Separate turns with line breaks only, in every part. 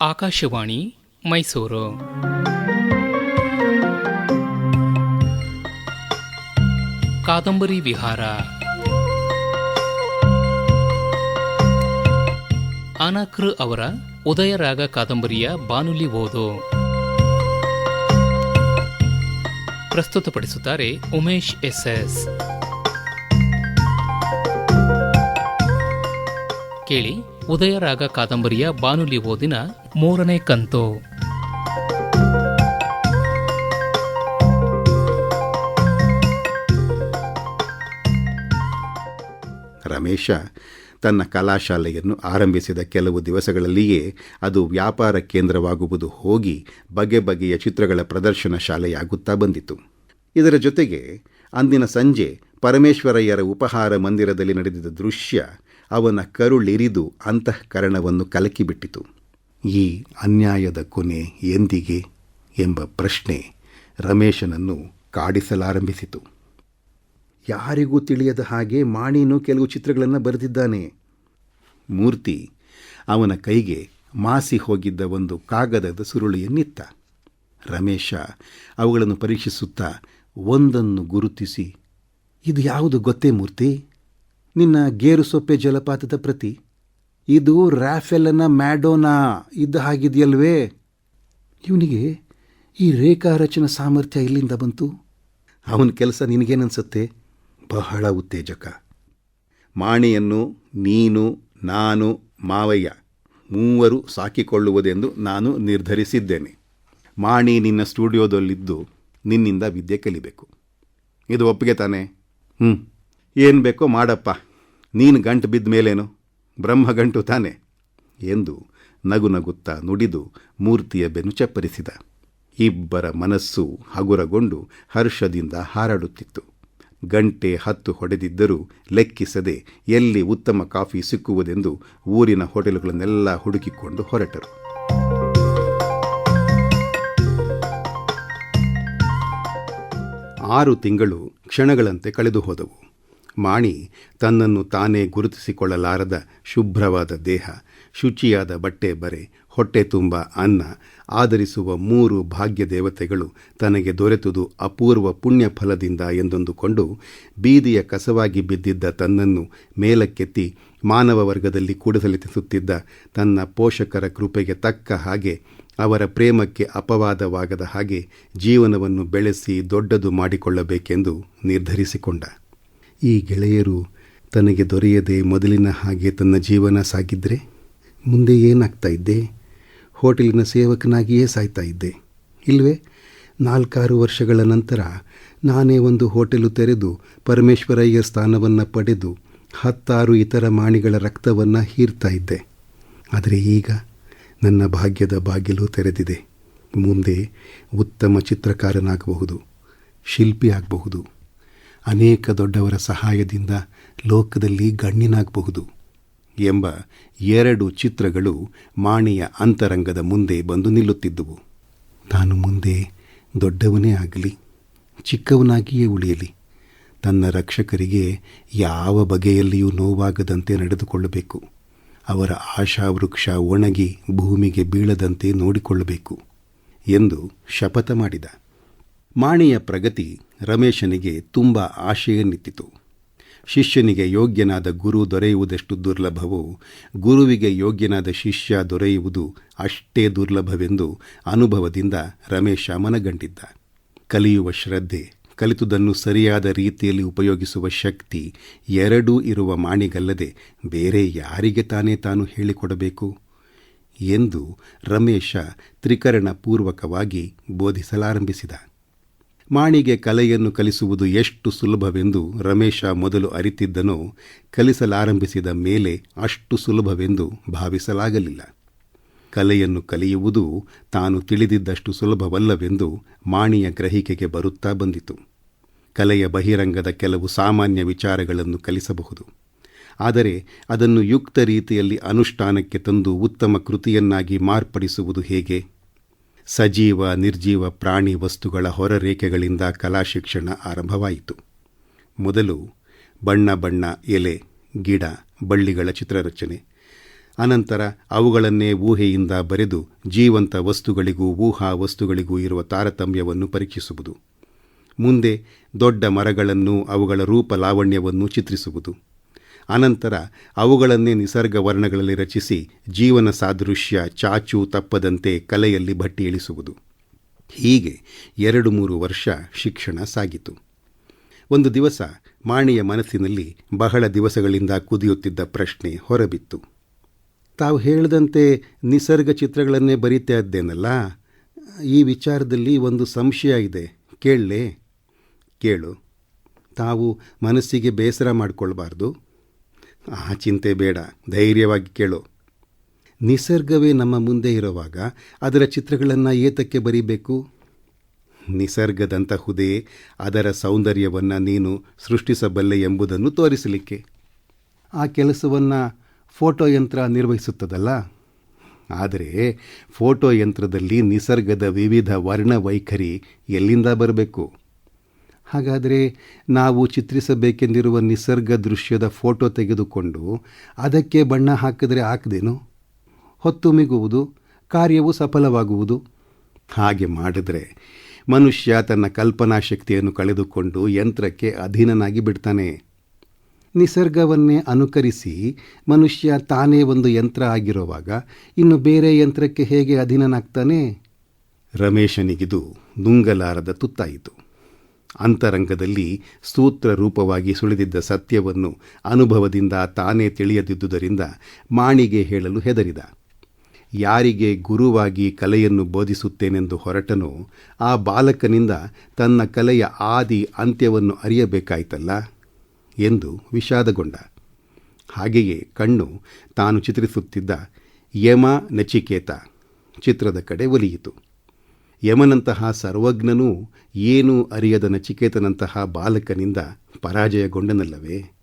ಆಕಾಶವಾಣಿ, ಮೈಸೂರು. ಕಾದಂಬರಿ ವಿಹಾರ. ಅನಕೃ ಅವರ ಉದಯರಾಗ ಕಾದಂಬರಿಯ ಬಾನುಲಿ ಓದು. ಪ್ರಸ್ತುತಪಡಿಸುತ್ತಾರೆ ಉಮೇಶ್ ಎಸ್ಎಸ್. ಕೇಳಿ, ಉದಯರಾಗ ಕಾದಂಬರಿಯ ಬಾನುಲಿ ಓದಿನ ಮೂರನೇ ಕಂತು.
ರಮೇಶ ತನ್ನ ಕಲಾಶಾಲೆಯನ್ನು ಆರಂಭಿಸಿದ ಕೆಲವು ದಿವಸಗಳಲ್ಲಿಯೇ ಅದು ವ್ಯಾಪಾರ ಕೇಂದ್ರವಾಗುವುದು ಹೋಗಿ ಬಗೆ ಬಗೆಯ ಚಿತ್ರಗಳ ಪ್ರದರ್ಶನ ಶಾಲೆಯಾಗುತ್ತಾ ಬಂದಿತು. ಇದರ ಜೊತೆಗೆ ಅಂದಿನ ಸಂಜೆ ಪರಮೇಶ್ವರಯ್ಯರ ಉಪಹಾರ ಮಂದಿರದಲ್ಲಿ ನಡೆದಿದ್ದ ದೃಶ್ಯ ಅವನ ಕರುಳಿರಿದು ಅಂತಃಕರಣವನ್ನು ಕಲಕಿಬಿಟ್ಟಿತು. ಈ ಅನ್ಯಾಯದ ಕೊನೆ ಎಂದಿಗೆ ಎಂಬ ಪ್ರಶ್ನೆ ರಮೇಶನನ್ನು ಕಾಡಿಸಲಾರಂಭಿಸಿತು. ಯಾರಿಗೂ ತಿಳಿಯದ ಹಾಗೆ ಮಾಣಿನೂ ಕೆಲವು ಚಿತ್ರಗಳನ್ನು ಬರೆದಿದ್ದಾನೆ. ಮೂರ್ತಿ ಅವನ ಕೈಗೆ ಮಾಸಿ ಹೋಗಿದ್ದ ಒಂದು ಕಾಗದದ ಸುರುಳಿಯನ್ನಿತ್ತ. ರಮೇಶ ಅವುಗಳನ್ನು ಪರೀಕ್ಷಿಸುತ್ತಾ ಒಂದನ್ನು ಗುರುತಿಸಿ, ಇದು ಯಾವುದು ಗೊತ್ತೇ ಮೂರ್ತಿ? ನಿನ್ನ ಗೇರು ಸೊಪ್ಪೆ ಜಲಪಾತದ ಪ್ರತಿ? ಇದು ರ್ಯಾಫೆಲನ ಮ್ಯಾಡೋನಾ. ಇದ್ದ ಹಾಗಿದೆಯಲ್ವೇ? ಇವನಿಗೆ ಈ ರೇಖಾ ರಚನ ಸಾಮರ್ಥ್ಯ ಇಲ್ಲಿಂದ ಬಂತು? ಅವನ ಕೆಲಸ ನಿನಗೇನನ್ಸುತ್ತೆ? ಬಹಳ ಉತ್ತೇಜಕ. ಮಾಣಿಯನ್ನು ನೀನು ನಾನು ಮಾವಯ್ಯ ಮೂವರು ಸಾಕಿಕೊಳ್ಳುವುದೆಂದು ನಾನು ನಿರ್ಧರಿಸಿದ್ದೇನೆ. ಮಾಣಿ ನಿನ್ನ ಸ್ಟುಡಿಯೋದಲ್ಲಿದ್ದು ನಿನ್ನಿಂದ ವಿದ್ಯೆ ಕಲಿಬೇಕು. ಇದು ಒಪ್ಪಿಗೆ ತಾನೆ? ಹ್ಞೂ ಏನು ಬೇಕೋ ಮಾಡಪ್ಪ. ನೀನು ಗಂಟು ಬಿದ್ದ ಮೇಲೇನು? ಬ್ರಹ್ಮಗಂಟು ತಾನೆ ಎಂದು ನಗು ನಗುತ್ತಾ ನುಡಿದು ಮೂರ್ತಿಯ ಬೆನ್ನು ಚಪ್ಪರಿಸಿದ. ಇಬ್ಬರ ಮನಸ್ಸು ಹಗುರಗೊಂಡು ಹರ್ಷದಿಂದ ಹಾರಾಡುತ್ತಿತ್ತು. ಗಂಟೆ ಹತ್ತು ಹೊಡೆದಿದ್ದರೂ ಲೆಕ್ಕಿಸದೆ ಎಲ್ಲಿ ಉತ್ತಮ ಕಾಫಿ ಸಿಕ್ಕುವುದೆಂದು ಊರಿನ ಹೋಟೆಲುಗಳನ್ನೆಲ್ಲ ಹುಡುಕಿಕೊಂಡು ಹೊರಟರು. ಆರು ತಿಂಗಳು ಕ್ಷಣಗಳಂತೆ ಕಳೆದು ಹೋದವು. ಮಾಣಿ ತನ್ನನ್ನು ತಾನೇ ಗುರುತಿಸಿಕೊಳ್ಳಲಾರದ ಶುಭ್ರವಾದ ದೇಹ, ಶುಚಿಯಾದ ಬಟ್ಟೆ ಬರೆ, ಹೊಟ್ಟೆ ತುಂಬ ಅನ್ನ ಆಧರಿಸುವ ಮೂರು ಭಾಗ್ಯ ದೇವತೆಗಳು ತನಗೆ ದೊರೆತುದು ಅಪೂರ್ವ ಪುಣ್ಯ ಫಲದಿಂದ ಎಂದೊಂದುಕೊಂಡು ಬೀದಿಯ ಕಸವಾಗಿ ಬಿದ್ದಿದ್ದ ತನ್ನನ್ನು ಮೇಲಕ್ಕೆತ್ತಿ ಮಾನವ ವರ್ಗದಲ್ಲಿ ಕೂಡಸಲಿಸುತ್ತಿದ್ದ ತನ್ನ ಪೋಷಕರ ಕೃಪೆಗೆ ತಕ್ಕ ಹಾಗೆ ಅವರ ಪ್ರೇಮಕ್ಕೆ ಅಪವಾದವಾಗದ ಹಾಗೆ ಜೀವನವನ್ನು ಬೆಳೆಸಿ ದೊಡ್ಡದು ಮಾಡಿಕೊಳ್ಳಬೇಕೆಂದು ನಿರ್ಧರಿಸಿಕೊಂಡ. ಈ ಗೆಳೆಯರು ತನಗೆ ದೊರೆಯದೆ ಮೊದಲಿನ ಹಾಗೆ ತನ್ನ ಜೀವನ ಸಾಗಿದ್ರೆ ಮುಂದೆ ಏನಾಗ್ತಾ ಇದ್ದೆ? ಹೋಟೆಲಿನ ಸೇವಕನಾಗಿಯೇ ಸಾಯ್ತಾ ಇದ್ದೆ. ಇಲ್ವೇ? ನಾಲ್ಕಾರು ವರ್ಷಗಳ ನಂತರ ನಾನೇ ಒಂದು ಹೋಟೆಲು ತೆರೆದು ಪರಮೇಶ್ವರಯ್ಯ ಸ್ಥಾನವನ್ನು ಪಡೆದು ಹತ್ತಾರು ಇತರ ಮಾಣಿಗಳ ರಕ್ತವನ್ನು ಹೀರ್ತಾ ಇದ್ದೆ. ಆದರೆ ಈಗ ನನ್ನ ಭಾಗ್ಯದ ಬಾಗಿಲು ತೆರೆದಿದೆ. ಮುಂದೆ ಉತ್ತಮ ಚಿತ್ರಕಾರನಾಗಬಹುದು, ಶಿಲ್ಪಿ ಆಗಬಹುದು. ಅನೇಕ ದೊಡ್ಡವರ ಸಹಾಯದಿಂದ ಲೋಕದಲ್ಲಿ ಗಣ್ಯನಾಗಬಹುದು ಎಂಬ ಎರಡು ಚಿತ್ರಗಳು ಮಾಣಿಯ ಅಂತರಂಗದ ಮುಂದೆ ಬಂದು ನಿಲ್ಲುತ್ತಿದ್ದುವು. ತಾನು ಮುಂದೆ ದೊಡ್ಡವನೇ ಆಗಲಿ, ಚಿಕ್ಕವನಾಗಿಯೇ ಉಳಿಯಲಿ. ತನ್ನ ರಕ್ಷಕರಿಗೆ ಯಾವ ಬಗೆಯಲ್ಲಿಯೂ ನೋವಾಗದಂತೆ ನಡೆದುಕೊಳ್ಳಬೇಕು. ಅವರ ಆಶಾವೃಕ್ಷ ಒಣಗಿ ಭೂಮಿಗೆ ಬೀಳದಂತೆ ನೋಡಿಕೊಳ್ಳಬೇಕು ಎಂದು ಶಪಥ ಮಾಡಿದ. ಮಾಣಿಯ ಪ್ರಗತಿ ರಮೇಶನಿಗೆ ತುಂಬ ಆಶೆಯನ್ನಿತ್ತಿತು ಶಿಷ್ಯನಿಗೆ ಯೋಗ್ಯನಾದ ಗುರು ದೊರೆಯುವುದಷ್ಟು ದುರ್ಲಭವೋ, ಗುರುವಿಗೆ ಯೋಗ್ಯನಾದ ಶಿಷ್ಯ ದೊರೆಯುವುದು ಅಷ್ಟೇ ದುರ್ಲಭವೆಂದು ಅನುಭವದಿಂದ ರಮೇಶ ಮನಗಂಡಿದ್ದ. ಕಲಿಯುವ ಶ್ರದ್ಧೆ, ಕಲಿತುದನ್ನು ಸರಿಯಾದ ರೀತಿಯಲ್ಲಿ ಉಪಯೋಗಿಸುವ ಶಕ್ತಿ ಎರಡೂ ಇರುವ ಮಾಣಿಗಲ್ಲದೆ ಬೇರೆ ಯಾರಿಗೆ ತಾನೇ ತಾನು ಹೇಳಿಕೊಡಬೇಕು? ಎಂದು ರಮೇಶ ತ್ರಿಕರಣ ಪೂರ್ವಕವಾಗಿ ಬೋಧಿಸಲಾರಂಭಿಸಿದ. ಮಾಣಿಗೆ ಕಲೆಯನ್ನು ಕಲಿಸುವುದು ಎಷ್ಟು ಸುಲಭವೆಂದು ರಮೇಶ ಮೊದಲು ಅರಿತಿದ್ದನೋ ಕಲಿಸಲಾರಂಭಿಸಿದ ಮೇಲೆ ಅಷ್ಟು ಸುಲಭವೆಂದು ಭಾವಿಸಲಾಗಲಿಲ್ಲ. ಕಲೆಯನ್ನು ಕಲಿಯುವುದು ತಾನು ತಿಳಿದಿದ್ದಷ್ಟು ಸುಲಭವಲ್ಲವೆಂದು ಮಾಣಿಯ ಗ್ರಹಿಕೆಗೆ ಬರುತ್ತಾ ಬಂದಿತು. ಕಲೆಯ ಬಹಿರಂಗದ ಕೆಲವು ಸಾಮಾನ್ಯ ವಿಚಾರಗಳನ್ನು ಕಲಿಸಬಹುದು. ಆದರೆ ಅದನ್ನು ಯುಕ್ತ ರೀತಿಯಲ್ಲಿ ಅನುಷ್ಠಾನಕ್ಕೆ ತಂದು ಉತ್ತಮ ಕೃತಿಯನ್ನಾಗಿ ಮಾರ್ಪಡಿಸುವುದು ಹೇಗೆ? ಸಜೀವ, ನಿರ್ಜೀವ ಪ್ರಾಣಿ ವಸ್ತುಗಳ ಹೊರರೇಖೆಗಳಿಂದ ಕಲಾಶಿಕ್ಷಣ ಆರಂಭವಾಯಿತು. ಮೊದಲು ಬಣ್ಣ ಬಣ್ಣ ಎಲೆ, ಗಿಡ, ಬಳ್ಳಿಗಳ ಚಿತ್ರರಚನೆ. ಅನಂತರ ಅವುಗಳನ್ನೇ ಊಹೆಯಿಂದ ಬರೆದು ಜೀವಂತ ವಸ್ತುಗಳಿಗೂ ಊಹಾ ವಸ್ತುಗಳಿಗೂ ಇರುವ ತಾರತಮ್ಯವನ್ನು ಪರೀಕ್ಷಿಸುವುದು. ಮುಂದೆ ದೊಡ್ಡ ಮರಗಳನ್ನು ಅವುಗಳ ರೂಪ ಲಾವಣ್ಯವನ್ನು ಚಿತ್ರಿಸುವುದು. ಅನಂತರ ಅವುಗಳನ್ನೇ ನಿಸರ್ಗ ವರ್ಣಗಳಲ್ಲಿ ರಚಿಸಿ ಜೀವನ ಸಾದೃಶ್ಯ ಚಾಚು ತಪ್ಪದಂತೆ ಕಲೆಯಲ್ಲಿ ಭಟ್ಟಿ ಇಳಿಸುವುದು. ಹೀಗೆ ಎರಡು ಮೂರು ವರ್ಷ ಶಿಕ್ಷಣ ಸಾಗಿತು. ಒಂದು ದಿವಸ ಮಾಣಿಯ ಮನಸ್ಸಿನಲ್ಲಿ ಬಹಳ ದಿವಸಗಳಿಂದ ಕುದಿಯುತ್ತಿದ್ದ ಪ್ರಶ್ನೆ ಹೊರಬಿತ್ತು. ತಾವು ಹೇಳಿದಂತೆ ನಿಸರ್ಗ ಚಿತ್ರಗಳನ್ನೇ ಬರೀತಾ ಇದ್ದೇನಲ್ಲ ಈ ವಿಚಾರದಲ್ಲಿ ಒಂದು ಸಂಶಯ ಇದೆ. ಕೇಳಲೇ. ಕೇಳು. ತಾವು ಮನಸ್ಸಿಗೆ ಬೇಸರ ಮಾಡಿಕೊಳ್ಬಾರ್ದು. ಆ ಚಿಂತೆ ಬೇಡ, ಧೈರ್ಯವಾಗಿ ಕೇಳು. ನಿಸರ್ಗವೇ ನಮ್ಮ ಮುಂದೆ ಇರುವಾಗ ಅದರ ಚಿತ್ರಗಳನ್ನು ಏತಕ್ಕೆ ಬರೀಬೇಕು? ನಿಸರ್ಗದಂತಹುದೇ ಅದರ ಸೌಂದರ್ಯವನ್ನು ನೀನು ಸೃಷ್ಟಿಸಬಲ್ಲೆ ಎಂಬುದನ್ನು ತೋರಿಸಲಿಕ್ಕೆ. ಆ ಕೆಲಸವನ್ನು ಫೋಟೋ ಯಂತ್ರ ನಿರ್ವಹಿಸುತ್ತದಲ್ಲ? ಆದರೆ ಫೋಟೋ ಯಂತ್ರದಲ್ಲಿ ನಿಸರ್ಗದ ವಿವಿಧ ವರ್ಣವೈಖರಿ ಎಲ್ಲಿಂದ ಬರಬೇಕು? ಹಾಗಾದರೆ ನಾವು ಚಿತ್ರಿಸಬೇಕೆಂದಿರುವ ನಿಸರ್ಗ ದೃಶ್ಯದ ಫೋಟೋ ತೆಗೆದುಕೊಂಡು ಅದಕ್ಕೆ ಬಣ್ಣ ಹಾಕಿದರೆ ಹಾಕದೇನು? ಹೊತ್ತು ಮಿಗುವುದು, ಕಾರ್ಯವು ಸಫಲವಾಗುವುದು. ಹಾಗೆ ಮಾಡಿದರೆ ಮನುಷ್ಯ ತನ್ನ ಕಲ್ಪನಾ ಶಕ್ತಿಯನ್ನು ಕಳೆದುಕೊಂಡು ಯಂತ್ರಕ್ಕೆ ಅಧೀನನಾಗಿ ಬಿಡ್ತಾನೆ. ನಿಸರ್ಗವನ್ನೇ ಅನುಕರಿಸಿ ಮನುಷ್ಯ ತಾನೇ ಒಂದು ಯಂತ್ರ ಆಗಿರುವಾಗ ಇನ್ನು ಬೇರೆ ಯಂತ್ರಕ್ಕೆ ಹೇಗೆ ಅಧೀನನಾಗ್ತಾನೆ? ರಮೇಶನಿಗಿದು ನುಂಗಲಾರದ ತುತ್ತಾಯಿತು. ಅಂತರಂಗದಲ್ಲಿ ಸೂತ್ರ ರೂಪವಾಗಿ ಸುಳಿದಿದ್ದ ಸತ್ಯವನ್ನು ಅನುಭವದಿಂದ ತಾನೇ ತಿಳಿಯದಿದ್ದುದರಿಂದ ಮಾಣಿಗೆ ಹೇಳಲು ಹೆದರಿದ. ಯಾರಿಗೆ ಗುರುವಾಗಿ ಕಲೆಯನ್ನು ಬೋಧಿಸುತ್ತೇನೆಂದು ಹೊರಟನೋ ಆ ಬಾಲಕನಿಂದ ತನ್ನ ಕಲೆಯ ಆದಿ ಅಂತ್ಯವನ್ನು ಅರಿಯಬೇಕಾಯ್ತಲ್ಲ ಎಂದು ವಿಷಾದಗೊಂಡ. ಹಾಗೆಯೇ ಕಣ್ಣು ತಾನು ಚಿತ್ರಿಸುತ್ತಿದ್ದ ಯಮ ನಚಿಕೇತ ಚಿತ್ರದ ಕಡೆ ಒಲಿಯಿತು. ಯಮನಂತಹ ಸರ್ವಜ್ಞನೂ ಏನೂ ಅರಿಯದ ನಚಿಕೇತನಂತಹ ಬಾಲಕನಿಂದ ಪರಾಜಯಗೊಂಡನಲ್ಲವೇ?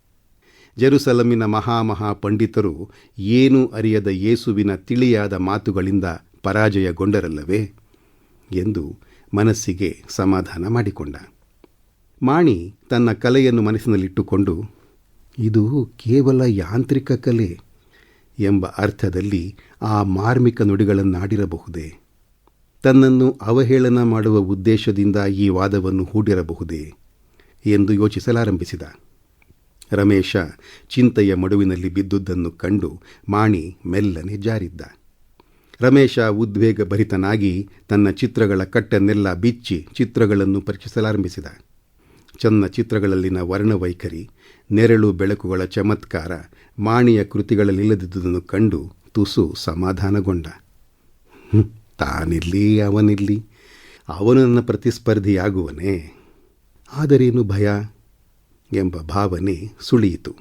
ಜೆರುಸಲಮಿನ ಮಹಾಮಹಾ ಪಂಡಿತರು ಏನೂ ಅರಿಯದ ಯೇಸುವಿನ ತಿಳಿಯಾದ ಮಾತುಗಳಿಂದ ಪರಾಜಯಗೊಂಡರಲ್ಲವೇ? ಎಂದು ಮನಸ್ಸಿಗೆ ಸಮಾಧಾನ ಮಾಡಿಕೊಂಡ. ಮಾಣಿ ತನ್ನ ಕಲೆಯನ್ನು ಮನಸ್ಸಿನಲ್ಲಿಟ್ಟುಕೊಂಡು, ಇದು ಕೇವಲ ಯಾಂತ್ರಿಕ ಕಲೆ ಎಂಬ ಅರ್ಥದಲ್ಲಿ ಆ ಮಾರ್ಮಿಕ ನುಡಿಗಳನ್ನಾಡಿರಬಹುದೇ? ತನ್ನನ್ನು ಅವಹೇಳನ ಮಾಡುವ ಉದ್ದೇಶದಿಂದ ಈ ವಾದವನ್ನು ಹೂಡಿರಬಹುದೇ ಎಂದು ಯೋಚಿಸಲಾರಂಭಿಸಿದ. ರಮೇಶ ಚಿಂತೆಯ ಮಡುವಿನಲ್ಲಿ ಬಿದ್ದುದನ್ನು ಕಂಡು ಮಾಣಿ ಮೆಲ್ಲನೆ ಜಾರಿದ್ದ. ರಮೇಶ ಉದ್ವೇಗ ಭರಿತನಾಗಿ ತನ್ನ ಚಿತ್ರಗಳ ಕಟ್ಟನ್ನೆಲ್ಲ ಬಿಚ್ಚಿ ಚಿತ್ರಗಳನ್ನು ಪರೀಕ್ಷಿಸಲಾರಂಭಿಸಿದ ಚನ್ನ ಚಿತ್ರಗಳಲ್ಲಿನ ವರ್ಣವೈಖರಿ, ನೆರಳು ಬೆಳಕುಗಳ ಚಮತ್ಕಾರ, ಮಾಣಿಯ ಕೃತಿಗಳಲ್ಲಿಲ್ಲದಿದ್ದುದನ್ನು ಕಂಡು ತುಸು ಸಮಾಧಾನಗೊಂಡ. "ಹ್ಮ್, ಅವನಿರಲಿ. ಅವನು ನನ್ನ ಪ್ರತಿಸ್ಪರ್ಧಿಯಾಗುವನೇ. ಆದರೇನು ಭಯ? ಎಂಬ ಭಾವನೆ ಸುಳಿಯಿತು.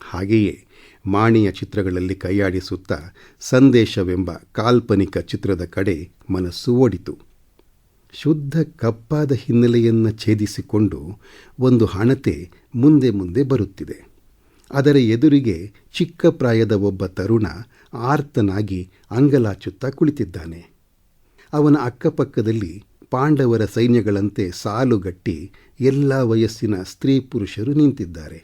ಹಾಗೆಯೇ ಮಾಣಿಯ ಚಿತ್ರಗಳಲ್ಲಿ ಕೈಯಾಡಿಸುತ್ತಾ ಸಂದೇಶವೆಂಬ ಕಾಲ್ಪನಿಕ ಚಿತ್ರದ ಕಡೆ ಮನಸ್ಸು ಓಡಿತು. ಶುದ್ಧ ಕಪ್ಪಾದ ಹಿನ್ನೆಲೆಯನ್ನು ಛೇದಿಸಿಕೊಂಡು ಒಂದು ಹಣತೆ ಮುಂದೆ ಮುಂದೆ ಬರುತ್ತಿದೆ. ಅದರ ಎದುರಿಗೆ ಚಿಕ್ಕ ಪ್ರಾಯದ ಒಬ್ಬ ತರುಣ ಆರ್ತನಾಗಿ ಅಂಗಲಾಚುತ್ತಾ ಕುಳಿತಿದ್ದಾನೆ. ಅವನ ಅಕ್ಕಪಕ್ಕದಲ್ಲಿ ಪಾಂಡವರ ಸೈನ್ಯಗಳಂತೆ ಸಾಲುಗಟ್ಟಿ ಎಲ್ಲ ವಯಸ್ಸಿನ ಸ್ತ್ರೀ ಪುರುಷರು ನಿಂತಿದ್ದಾರೆ.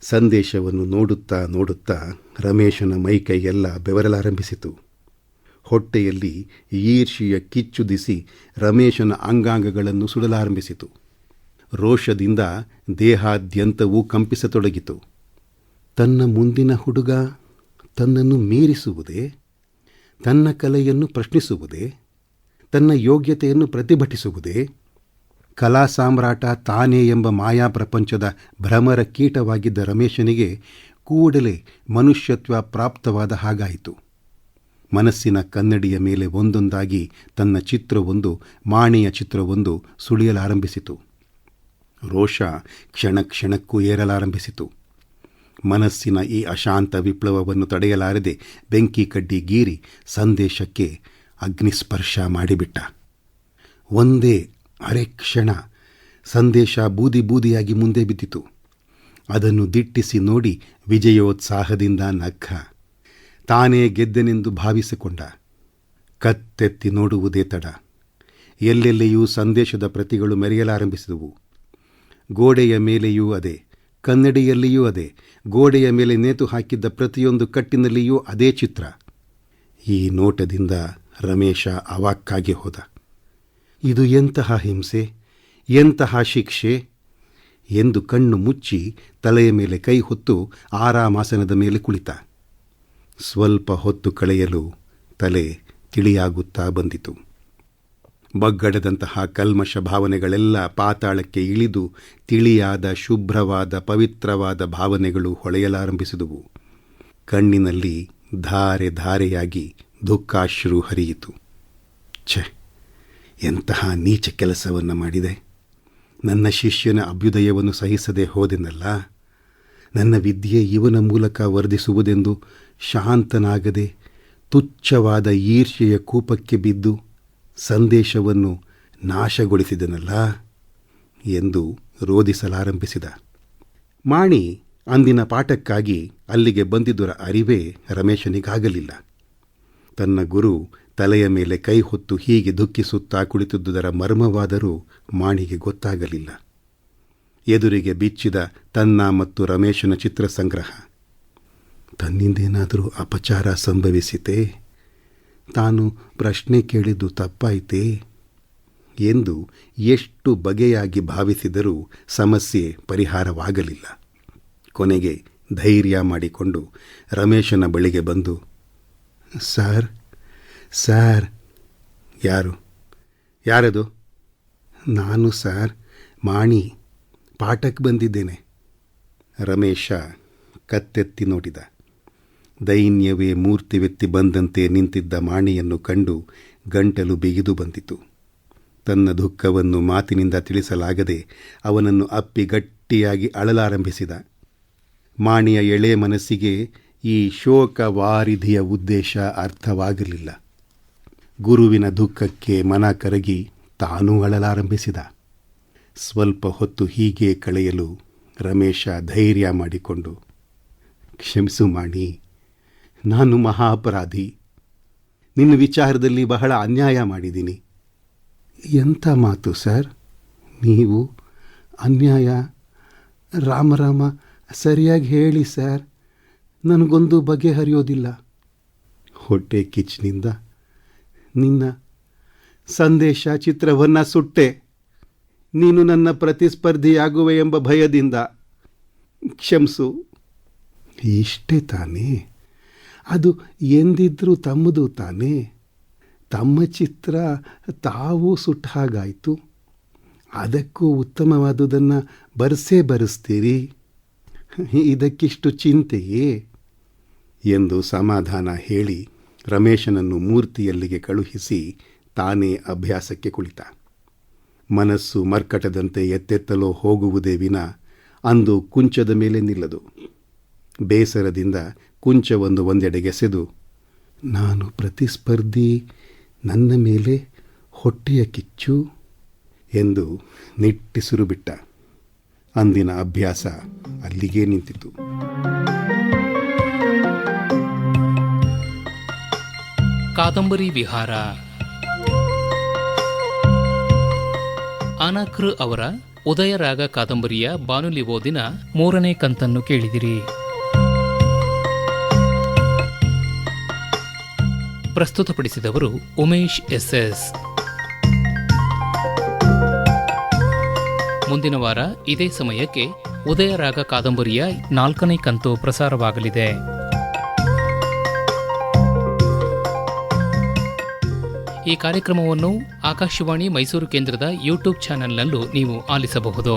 ಸಂದೇಶವನ್ನು ನೋಡುತ್ತಾ ನೋಡುತ್ತಾ ರಮೇಶನ ಮೈಕೈಯೆಲ್ಲ ಬೆವರಲಾರಂಭಿಸಿತು. ಹೊಟ್ಟೆಯಲ್ಲಿ ಈರ್ಷಿಯ ಕಿಚ್ಚುದಿಸಿ ರಮೇಶನ ಅಂಗಾಂಗಗಳನ್ನು ಸುಡಲಾರಂಭಿಸಿತು. ರೋಷದಿಂದ ದೇಹಾದ್ಯಂತವೂ ಕಂಪಿಸತೊಡಗಿತು. ತನ್ನ ಮುಂದಿನ ಹುಡುಗ ತನ್ನನ್ನು ಮೀರಿಸುವುದೇ, ತನ್ನ ಕಲೆಯನ್ನು ಪ್ರಶ್ನಿಸುವುದೇ, ತನ್ನ ಯೋಗ್ಯತೆಯನ್ನು ಪ್ರತಿಭಟಿಸುವುದೇ, ಕಲಾ ಸಾಮ್ರಾಟ ತಾನೇ ಎಂಬ ಮಾಯಾ ಪ್ರಪಂಚದ ಭ್ರಮರ ಕೀಟವಾಗಿದ್ದ ರಮೇಶನಿಗೆ ಕೂಡಲೇ ಮನುಷ್ಯತ್ವ ಪ್ರಾಪ್ತವಾದ ಹಾಗಾಯಿತು. ಮನಸ್ಸಿನ ಕನ್ನಡಿಯ ಮೇಲೆ ಒಂದೊಂದಾಗಿ ತನ್ನ ಚಿತ್ರವೊಂದು, ಮಾಣಿಯ ಚಿತ್ರವೊಂದು ಸುಳಿಯಲಾರಂಭಿಸಿತು. ರೋಷ ಕ್ಷಣ ಕ್ಷಣಕ್ಕೂ ಏರಲಾರಂಭಿಸಿತು. ಮನಸ್ಸಿನ ಈ ಅಶಾಂತ ವಿಪ್ಲವವನ್ನು ತಡೆಯಲಾರದೆ ಬೆಂಕಿ ಕಡ್ಡಿ ಗೀರಿ ಸಂದೇಶಕ್ಕೆ ಅಗ್ನಿಸ್ಪರ್ಶ ಮಾಡಿಬಿಟ್ಟ. ಒಂದೇ ಅರೆ ಕ್ಷಣ ಸಂದೇಶ ಬೂದಿ ಬೂದಿಯಾಗಿ ಮುಂದೆ ಬಿದ್ದಿತು. ಅದನ್ನು ದಿಟ್ಟಿಸಿ ನೋಡಿ ವಿಜಯೋತ್ಸಾಹದಿಂದ ನಗ್ಗ. ತಾನೇ ಗೆದ್ದೆನೆಂದು ಭಾವಿಸಿಕೊಂಡ. ಕತ್ತೆತ್ತಿ ನೋಡುವುದೇ ತಡ. ಎಲ್ಲೆಲ್ಲಿಯೂ ಸಂದೇಶದ ಪ್ರತಿಗಳು ಮೆರೆಯಲಾರಂಭಿಸಿದವು. ಗೋಡೆಯ ಮೇಲೆಯೂ ಅದೇ. ಕನ್ನಡಿಯಲ್ಲಿಯೂ ಅದೇ, ಗೋಡೆಯ ಮೇಲೆ ನೇತು ಹಾಕಿದ್ದ ಪ್ರತಿಯೊಂದು ಕಟ್ಟಿನಲ್ಲಿಯೂ ಅದೇ ಚಿತ್ರ. ಈ ನೋಟದಿಂದ ರಮೇಶ ಅವಾಕ್ಕಾಗಿ ಹೋದ. ಇದು ಎಂತಹ ಹಿಂಸೆ, ಎಂತಹ ಶಿಕ್ಷೆ? ಎಂದು ಕಣ್ಣು ಮುಚ್ಚಿ ತಲೆಯ ಮೇಲೆ ಕೈ ಹೊತ್ತು ಆರಾಮಾಸನದ ಮೇಲೆ ಕುಳಿತ. ಸ್ವಲ್ಪ ಹೊತ್ತು ಕಳೆಯಲು ತಲೆ ತಿಳಿಯಾಗುತ್ತಾ ಬಂದಿತು. ಬಗ್ಗಡದಂತಹ ಕಲ್ಮಶ ಭಾವನೆಗಳೆಲ್ಲ ಪಾತಾಳಕ್ಕೆ ಇಳಿದು ತಿಳಿಯಾದ, ಶುಭ್ರವಾದ, ಪವಿತ್ರವಾದ ಭಾವನೆಗಳು ಹೊಳೆಯಲಾರಂಭಿಸಿದುವು. ಕಣ್ಣಿನಲ್ಲಿ ಧಾರೆ ಧಾರೆಯಾಗಿ ದುಃಖಾಶ್ರು ಹರಿಯಿತು. ಛೆ, ಎಂತಹ ನೀಚ ಕೆಲಸವನ್ನು ಮಾಡಿದೆ? ನನ್ನ ಶಿಷ್ಯನ ಅಭ್ಯುದಯವನ್ನು ಸಹಿಸದೆ ಹೋದೆನಲ್ಲ? ನನ್ನ ವಿದ್ಯೆ ಇವನ ಮೂಲಕ ವರ್ಧಿಸುವುದೆಂದು ಶಾಂತನಾಗದೆ, ತುಚ್ಛವಾದ ಈರ್ಷೆಯ ಕೂಪಕ್ಕೆ ಬಿದ್ದು ಸಂದೇಶವನ್ನು ನಾಶಗೊಳಿಸಿದನಲ್ಲ ಎಂದು ರೋಧಿಸಲಾರಂಭಿಸಿದ. ಮಾಣಿ ಅಂದಿನ ಪಾಠಕ್ಕಾಗಿ ಅಲ್ಲಿಗೆ ಬಂದಿದ್ದರ ಅರಿವೇ ರಮೇಶನಿಗಾಗಲಿಲ್ಲ. ತನ್ನ ಗುರು ತಲೆಯ ಮೇಲೆ ಕೈ ಹೊತ್ತು ಹೀಗೆ ದುಃಖಿಸುತ್ತಾ ಕುಳಿತಿದ್ದುದರ ಮರ್ಮವಾದರೂ ಮಾಣಿಗೆ ಗೊತ್ತಾಗಲಿಲ್ಲ. ಎದುರಿಗೆ ಬಿಚ್ಚಿದ ತನ್ನ ಮತ್ತು ರಮೇಶನ ಚಿತ್ರ ಸಂಗ್ರಹ ತನ್ನಿಂದೇನಾದರೂ ಅಪಚಾರ ಸಂಭವಿಸಿತೆ? ತಾನು ಪ್ರಶ್ನೆ ಕೇಳಿದ್ದು ತಪ್ಪಾಯಿತೇ? ಎಂದು ಎಷ್ಟು ಬಗೆಯಾಗಿ ಭಾವಿಸಿದರೂ ಸಮಸ್ಯೆ ಪರಿಹಾರವಾಗಲಿಲ್ಲ. ಕೊನೆಗೆ ಧೈರ್ಯ ಮಾಡಿಕೊಂಡು ರಮೇಶನ ಬಳಿಗೆ ಬಂದು, ಸರ್ ಸರ್. ಯಾರು? ಯಾರದು? ನಾನು ಸರ್, ಮಾಣಿ. ಪಾಠಕ್ಕೆ ಬಂದಿದ್ದೇನೆ. ರಮೇಶ ಕತ್ತೆತ್ತಿ ನೋಡಿದ. ದೈನ್ಯವೇ ಮೂರ್ತಿವೆತ್ತಿ ಬಂದಂತೆ ನಿಂತಿದ್ದ ಮಾಣಿಯನ್ನು ಕಂಡು ಗಂಟಲು ಬಿಗಿದು ಬಂದಿತು. ತನ್ನ ದುಃಖವನ್ನು ಮಾತಿನಿಂದ ತಿಳಿಸಲಾಗದೆ ಅವನನ್ನು ಅಪ್ಪಿ ಗಟ್ಟಿಯಾಗಿ ಅಳಲಾರಂಭಿಸಿದ. ಮಾಣಿಯ ಎಳೆ ಮನಸ್ಸಿಗೆ ಈ ಶೋಕ ವಾರಿಧಿಯ ಉದ್ದೇಶ ಅರ್ಥವಾಗಲಿಲ್ಲ ಗುರುವಿನ ದುಃಖಕ್ಕೆ ಮನ ಕರಗಿ ತಾನೂ ಅಳಲಾರಂಭಿಸಿದ. ಸ್ವಲ್ಪ ಹೊತ್ತು ಹೀಗೆ ಕಳೆಯಲು ರಮೇಶ ಧೈರ್ಯ ಮಾಡಿಕೊಂಡು, ಕ್ಷಮಿಸು ಮಾಣಿ ನಾನು ಮಹಾ ಅಪರಾಧಿ ನಿನ್ನ ವಿಚಾರದಲ್ಲಿ ಬಹಳ ಅನ್ಯಾಯ ಮಾಡಿದ್ದೀನಿ. ಎಂಥ ಮಾತು, ಸರ್? ನೀವು ಅನ್ಯಾಯ? ರಾಮರಾಮ ಸರಿಯಾಗಿ ಹೇಳಿ, ಸರ್. ನನಗೊಂದು ಬಗೆಹರಿಯೋದಿಲ್ಲ. ಹೊಟ್ಟೆ ಕಿಚ್ನಿಂದ ನಿನ್ನ ಸಂದೇಶ, ಚಿತ್ರವನ್ನು ಸುಟ್ಟೆ. ನೀನು ನನ್ನ ಪ್ರತಿಸ್ಪರ್ಧಿಯಾಗುವೆ ಎಂಬ ಭಯದಿಂದ. ಕ್ಷಮಿಸು. ಇಷ್ಟೇ ತಾನೇ? ಅದು ಎಂದಿದ್ರೂ ತಮ್ಮದು ತಾನೇ. ತಮ್ಮ ಚಿತ್ರ ತಾವು ಸುಟ್ಟ ಹಾಗಾಯಿತು. ಅದಕ್ಕೂ ಉತ್ತಮವಾದುದನ್ನು ಬರೆಸೇ ಬರೆಸ್ತೀರಿ. ಇದಕ್ಕಿಷ್ಟು ಚಿಂತೆಯೇ? ಎಂದು ಸಮಾಧಾನ ಹೇಳಿ ರಮೇಶನನ್ನು ಮೂರ್ತಿಯಲ್ಲಿಗೆ ಕಳುಹಿಸಿ ತಾನೇ ಅಭ್ಯಾಸಕ್ಕೆ ಕುಳಿತ. ಮನಸ್ಸು ಮರ್ಕಟದಂತೆ ಎತ್ತೆತ್ತಲೋ ಹೋಗುವುದೇ ವಿನ ಅಂದು ಕುಂಚದ ಮೇಲೆ ನಿಲ್ಲದು. ಬೇಸರದಿಂದ ಕುಂಚವನ್ನು ಒಂದೆಡೆಗೆಸೆದು ನಾನು ಪ್ರತಿಸ್ಪರ್ಧಿ, ನನ್ನ ಮೇಲೆ ಹೊಟ್ಟೆಯ ಕಿಚ್ಚು ಎಂದು ನಿಟ್ಟಿಸಿರು ಬಿಟ್ಟ ಅಂದಿನ ಅಭ್ಯಾಸ ಅಲ್ಲಿಗೇ ನಿಂತಿತು.
ಕಾದಂಬರಿ ವಿಹಾರ. ಅನಕೃ ಅವರ ಉದಯರಾಗ ಕಾದಂಬರಿಯ ಬಾನುಲಿ ಓದಿನ ಮೂರನೇ ಕಂತನ್ನು ಕೇಳಿದಿರಿ. ಪ್ರಸ್ತುತಪಡಿಸಿದವರು ಉಮೇಶ್ ಎಸ್ ಎಸ್ ಮುಂದಿನ ವಾರ ಇದೇ ಸಮಯಕ್ಕೆ ಉದಯರಾಗ ಕಾದಂಬರಿಯ ನಾಲ್ಕನೇ ಕಂತು ಪ್ರಸಾರವಾಗಲಿದೆ. ಈ ಕಾರ್ಯಕ್ರಮವನ್ನು ಆಕಾಶವಾಣಿ ಮೈಸೂರು ಕೇಂದ್ರದ ಯೂಟ್ಯೂಬ್ ಚಾನೆಲ್ನಲ್ಲೂ ನೀವು ಆಲಿಸಬಹುದು.